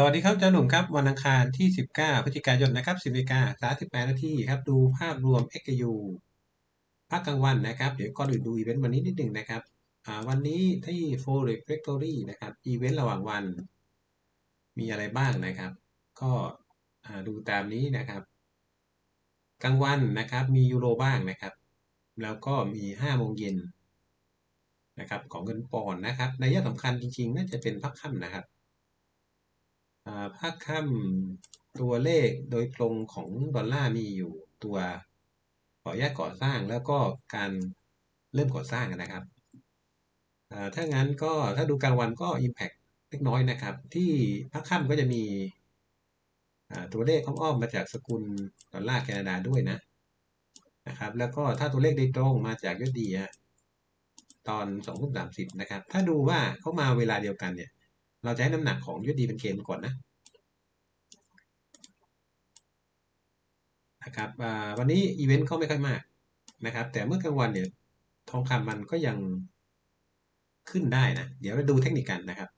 สวัสดีครับอาจารย์หนุ่มครับ วันอังคารที่ 19 พฤศจิกายนนะครับ 10นาฬิกา38นาทีครับดูภาพรวม XU ภาคกลางวันนะครับ เดี๋ยวก่อนอื่นดูอีเวนต์วันนี้นิดหนึ่งนะครับวันนี้ที่ Forex Factory นะครับอีเวนต์ระหว่างวัน มีอะไรบ้างนะครับ ก็ดูตามนี้นะครับ กลางวันนะครับมียูโรบ้างนะครับ แล้วก็มี5โมงเย็นนะครับของเงินปอนด์นะครับในยะสำคัญจริงๆ น่าจะเป็นพักค่ำนะครับ ภาคค่ำตัวเลขโดยตรงของดอลลาร์มีอยู่ตัวขอแยกก่อสร้างแล้วก็การเริ่มก่อสร้างนะครับ ถ้างั้นก็ถ้าดูกลางวันก็ Impact เล็กน้อยนะครับ ที่ภาคค่ำก็จะมีตัวเลขอ้อมๆมาจากสกุลดอลลาร์แคนาดาด้วยนะนะครับ แล้วก็ถ้าตัวเลขโดยตรงมาจากยอดดีตอนสองทุ่มสามสิบนะครับ ถ้าดูว่าเขามาเวลาเดียวกันเนี่ย เราจะให้น้ำหนักของยุดดีเป็นเกณฑ์ก่อนนะนะครับวันนี้อีเวนต์เขาไม่ค่อยมากนะครับ แต่เมื่อกลางวันเนี่ยทองคำมันก็ยังขึ้นได้นะ เดี๋ยวเราดูเทคนิคกันนะครับ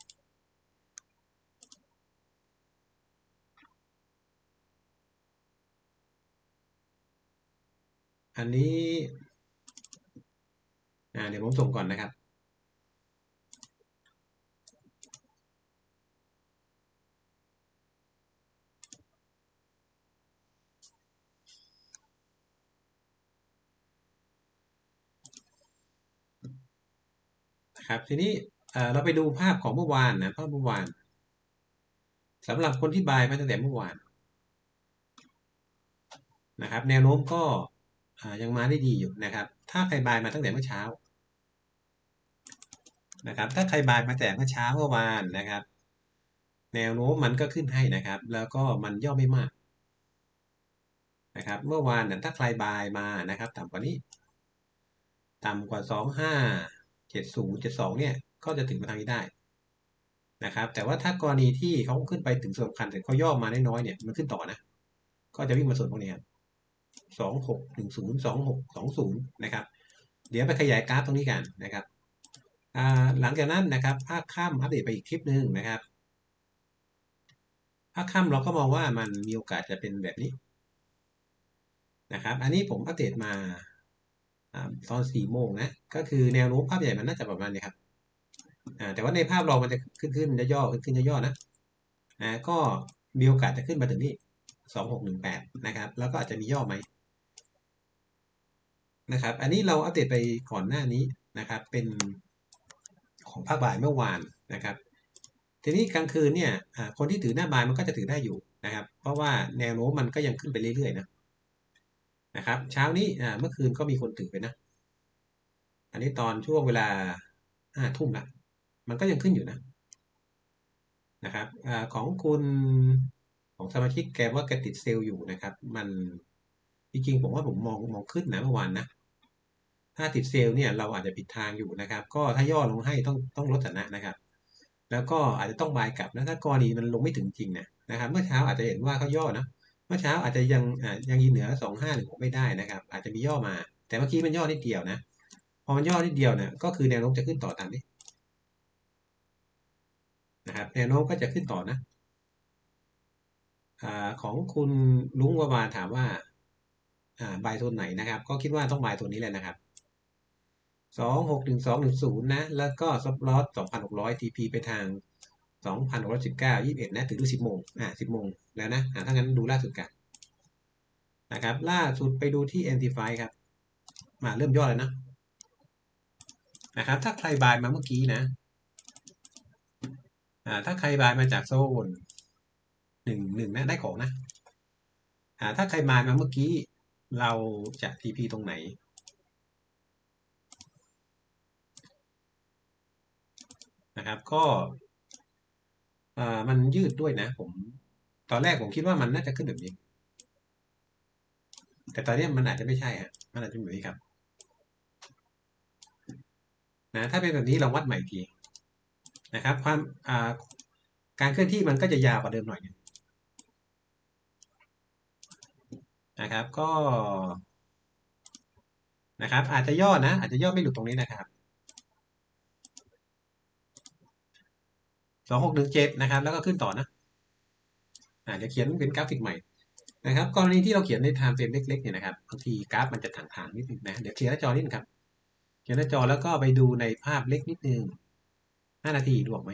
อันนี้เดี๋ยวผมส่งก่อนนะครับ ครับ ทีนี้เราไปดูภาพของเมื่อวานนะภาพเมื่อวานสำหรับคนที่บายมาตั้งแต่เมื่อวานนะครับแนวโน้มก็ยังมาได้ดีอยู่นะครับ ถ้าใครบายมาตั้งแต่เมื่อเช้านะครับ ถ้าใครบายมาแต่เมื่อเช้าเมื่อวานนะครับ แนวโน้มมันก็ขึ้นให้นะครับ แล้วก็มันย่อไม่มากนะครับ เมื่อวานเนี่ยถ้าใครบายมานะครับ ต่ำกว่านี้ ต่ำกว่าสองห้า เจ็ดศูนย์เจ็ดสองเนี่ยก็จะถึงมาทางนี้ได้นะครับ แต่ว่าถ้ากรณีที่เขาขึ้นไปถึงส่วนสำคัญแต่เขาย่อมาน้อยๆเนี่ยมันขึ้นต่อนะ ก็จะวิ่งมาส่วนพวกนี้ครับสองหกหนึ่งศูนย์สองหกสองศูนย์นะครับ เดี๋ยวไปขยายกราฟตรงนี้กันนะครับหลังจากนั้นนะครับภาคค่ำอัปเดตไปอีกคลิปหนึ่งนะครับภาคค่ำเราก็มองว่ามันมีโอกาสจะเป็นแบบนี้นะครับ อันนี้ผมอัปเดตมา ตอนสี่โมงนะ ก็คือแนวโน้มภาพใหญ่มันน่าจะประมาณนี้ครับแต่ว่าในภาพรองมันจะขึ้นขึ้นจะย่อขึ้นขึ้นจะย่อนะก็มีโอกาสจะขึ้นมาถึงนี่สองหกหนึ่งแปดนะครับ แล้วก็อาจจะมีย่อไหมนะครับ อันนี้เราอัปเดตไปก่อนหน้านี้นะครับ เป็นของภาคบ่ายเมื่อวานนะครับ ทีนี้กลางคืนเนี่ยคนที่ถือหน้าบ่ายมันก็จะถือได้อยู่นะครับ เพราะว่าแนวโน้มมันก็ยังขึ้นไปเรื่อยๆนะ นะครับ เช้านี้เมื่อคืนก็มีคนถือไปนะ อันนี้ตอนช่วงเวลาห้าทุ่มละมันก็ยังขึ้นอยู่นะนะครับอของคุณของสมาชิกแกว่าแกติดเซลล์อยู่นะครับ มันจริงๆผมว่าผมมองมองขึ้นนะเมื่อวานนะถ้าติดเซลล์เนี่ยเราอาจจะผิดทางอยู่นะครับ ก็ถ้าย่อลงให้ต้องต้องลดฐานะนะครับ แล้วก็อาจจะต้องบายกลับนะถ้ากรณีมันลงไม่ถึงจริงเนี่ยนะครับ เมื่อเช้าอาจจะเห็นว่าเขาย่อนะ มื่อเช้าอาจจะยังยังยืนเหนือสองห้าหนึ่งไม่ได้นะครับ อาจจะมีย่อมา แต่เมื่อกี้มันย่อนิดเดียวนะ พอมันย่อนิดเดียวเนี่ยก็คือแนวโน้มจะขึ้นต่อตามนี้นะครับ แนวโน้มก็จะขึ้นต่อนะอของคุณลุงวาวาถามว่าบายโซนไหนนะครับ ก็คิดว่าต้องบายตัวนี้แหละนะครับสองหกหนึ่งสองหนึ่งศูนย์นะ แล้วก็ซับลอสสองพันหกร้อยทีพีไปทาง สองพันหกร้อยสิบเก้ายี่สิบเอ็ดนะถึงดูสิบโมงอ่าสิบโมงแล้วนะอ่าถ้างั้นดูล่าสุดกันนะครับ ล่าสุดไปดูที่ n t f y ครับ มาเริ่มย่อเลยนะนะครับ ถ้าใครบายมาเมื่อกี้นะอ่าถ้าใครบายมาจากโซนหนึ่งหนึ่งนะได้ของนะอ่าถ้าใครบายมาเมื่อกี้เราจะ TP ตรงไหนนะครับก็ อ่ามันยืดด้วยนะ ผม ตอนแรกผมคิดว่ามันน่าจะขึ้นแบบนี้ แต่ตอนนี้มันอาจจะไม่ใช่ฮะมันอาจจะเป็นแบบนี้ครับ นะถ้าเป็นแบบนี้เราวัดใหม่ทีนะครับ ความอ่าการเคลื่อนที่มันก็จะยาวกว่าเดิมหน่อยนึงนะครับก็นะครับอาจจะย่อนะ อาจจะย่อไม่หลุดตรงนี้นะครับ สองหกหนึ่งเจ็ดนะครับ แล้วก็ขึ้นต่อนะอ่าเดี๋ยวเขียนเป็นกราฟิกใหม่นะครับ กรณีที่เราเขียนในไทม์เฟรมเล็กๆเนี่ยนะครับบางทีกราฟมันจะถ่างๆนิดนึงนะเดี๋ยวเคลียร์หน้าจอนิดนึงครับเคลียร์หน้าจอแล้วก็ไปดูในภาพเล็กนิดนึงห้านาทีดูออกไหม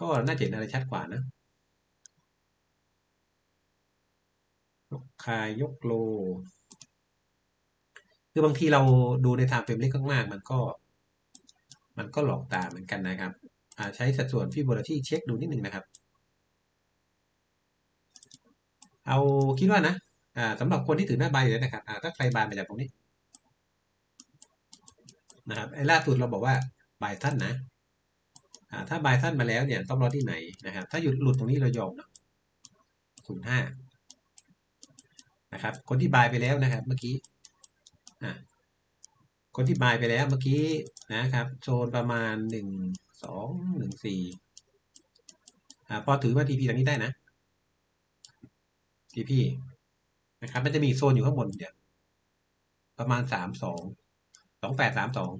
ก็น่าจะเห็นอะไรชัดกว่านะยกคายยกโล คือบางทีเราดูในไทม์เฟรมเล็กมากๆมันก็ มันก็หลอกตาเหมือนกันนะครับ ใช้สัดส่วนฟิโบนัชชีเช็คดูนิดหนึ่งนะครับ เอาคิดว่านะสำหรับคนที่ถือหน้าใบเลยนะครับถ้าใครบายมาจากตรงนี้นะครับไอ้ล่าสุดเราบอกว่าบายสั้นนะถ้าบายสั้นมาแล้วเนี่ยต้องรอที่ไหนนะครับ ถ้าหยุดหลุดตรงนี้เรายอมนะศูนย์ห้านะครับ คนที่บายไปแล้วนะครับ เมื่อกี้คนที่บายไปแล้วเมื่อกี้นะครับ โซนประมาณหนึ่ง สองหนึ่งสี่พอถือว่าทีพีตรงนี้ได้นะทีพีนะครับ มันจะมีโซนอยู่ข้างบนเนี่ยประมาณสามสองสองแปดสามสอง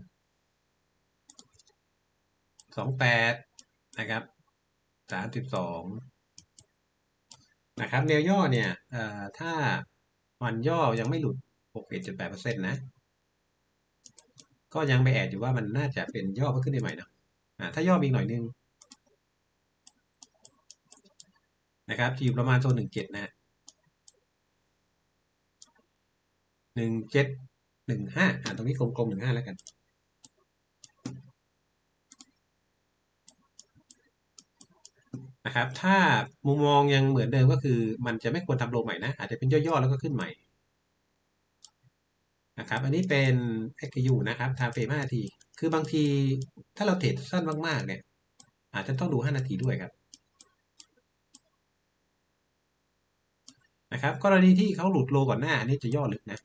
สองแปดนะครับสามสิบสองนะครับแนวย่อเนี่ยเอ่อถ้ามันย่อยังไม่หลุดหกเอ็ดจุดแปดเปอร์เซ็นต์นะ ก็ยังไปแอดอยู่ว่ามันน่าจะเป็นย่อเพิ่มขึ้นได้ใหม่นะ อ่าถ้าย่อมีหน่อยนึงนะครับที่อยู่ประมาณโซนหนึ่งเจ็ดนะหนึ่งเจ็ดหนึ่งห้าอ่าตรงนี้กลมๆหนึ่งห้าแล้วกันนะครับ ถ้ามุมมองยังเหมือนเดิมก็คือ มันจะไม่ควรทำโลใหม่นะ อาจจะเป็นย่อๆแล้วก็ขึ้นใหม่นะครับ อันนี้เป็น XU นะครับทำเฟมาทีคือบางทีถ้าเราเทรดสั้นมากๆ เนี่ย อาจจะต้องดู 5 นาทีด้วยครับนะครับ กรณีที่เขาหลุดโลก่อนหน้าอันนี้จะย่อลึกนะ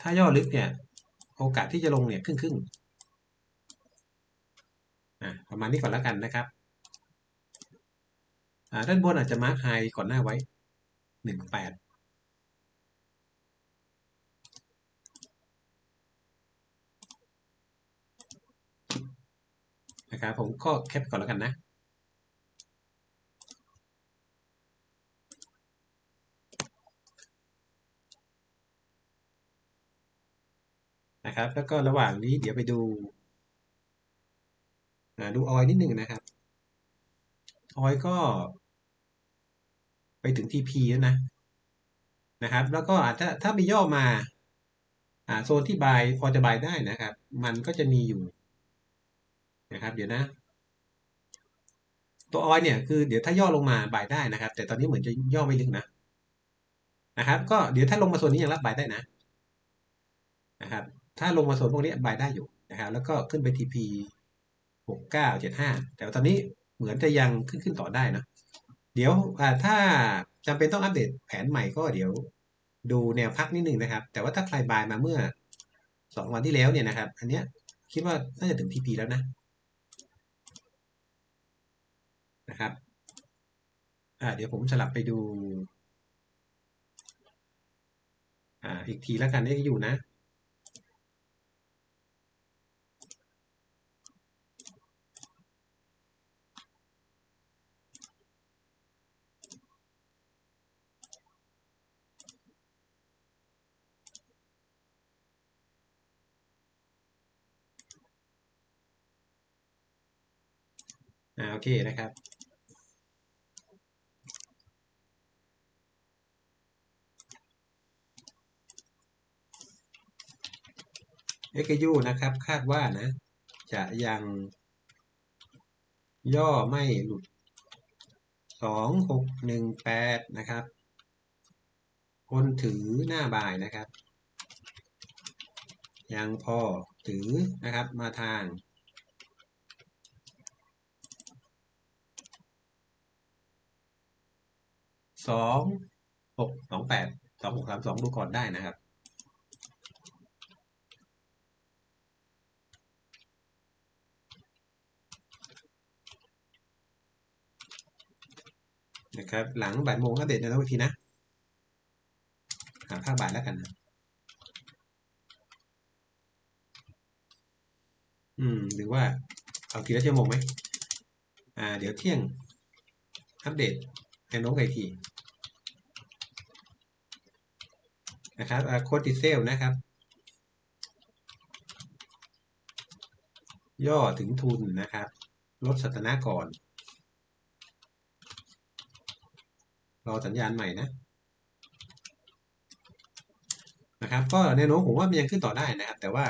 ถ้าย่อลึกเนี่ย โอกาสที่จะลงเนี่ยครึ่งครึ่งประมาณนี้ก่อนแล้วกันนะครับด้านบนอาจจะมาร์คไฮก่อนหน้าไว้ห นะครับ ผมก็แคปก่อนแล้วกันนะนะครับ แล้วก็ระหว่างนี้เดี๋ยวไปดูดูออยนิดหนึ่งนะครับออยก็ ไปถึง TP แล้วนะนะครับ แล้วก็อาจจะถ้ามีย่อมาอ่าโซนที่บายพอจะบายได้นะครับ มันก็จะมีอยู่ นะครับเดี๋ยวนะตัวออยเนี่ยคือเดี๋ยวถ้าย่อลงมาบายได้นะครับ แต่ตอนนี้เหมือนจะย่อไม่ลึกนะนะครับ ก็เดี๋ยวถ้าลงมาโซนนี้ยังรับบายได้นะนะครับ ถ้าลงมาโซนพวกนี้บายได้อยู่นะครับ แล้วก็ขึ้นไป TP หกเก้าเจ็ดห้าแต่ตอนนี้เหมือนจะยังขึ้นขึ้นต่อได้นะเดี๋ยวถ้าจำเป็นต้องอัปเดตแผนใหม่ก็เดี๋ยวดูแนวพักนิดนึงนะครับ แต่ว่าถ้าใครบายมาเมื่อสองวันที่แล้วเนี่ยนะครับ อันเนี้ยคิดว่าน่าจะถึงทีพีแล้วนะ นะครับเดี๋ยวผมสลับไปดูออีกทีแล้วกันได้อยู่นะอ่าโอเคนะครับ XU นะครับ คาดว่านะ จะยังย่อไม่หลุดสองหกหนึ่งแปดนะครับ คนถือหน้าบ่ายนะครับ ยังพอถือนะครับมาทางสองหกสองแปดสองหกสามสองดูก่อนได้นะครับ นะครับหลังบ่ายโมงอัปเดตในวิธีนะ หาภาพบ่ายแล้วกันนะอืมหรือว่าเอาทีละชั่วโมงไหมอ่าเดี๋ยวเที่ยงอัปเดตแนวโน้มไอทีนะครับโคติเซลนะครับ ย่อถึงทุนนะครับ ลดสถานะก่อน รอสัญญาณใหม่นะนะครับก็แนวโน้มผมว่ามันยังขึ้นต่อได้นะครับ แต่ว่า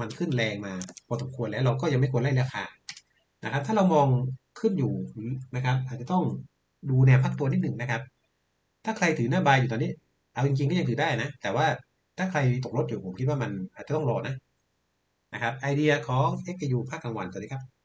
มันขึ้นแรงมาพอสมควรแล้วเราก็ยังไม่ควรไล่ราคานะครับ ถ้าเรามองขึ้นอยู่นะครับ อาจจะต้องดูแนวพักตัวนิดหนึ่งนะครับ ถ้าใครถือหน้าบายอยู่ตอนนี้ เอาจริงๆก็ยังถือได้นะ แต่ว่าถ้าใครตกรถอยู่ผมคิดว่ามันอาจจะต้องรอนะนะครับไอเดียของ XU ภาคกลางวันสวัสดีครับ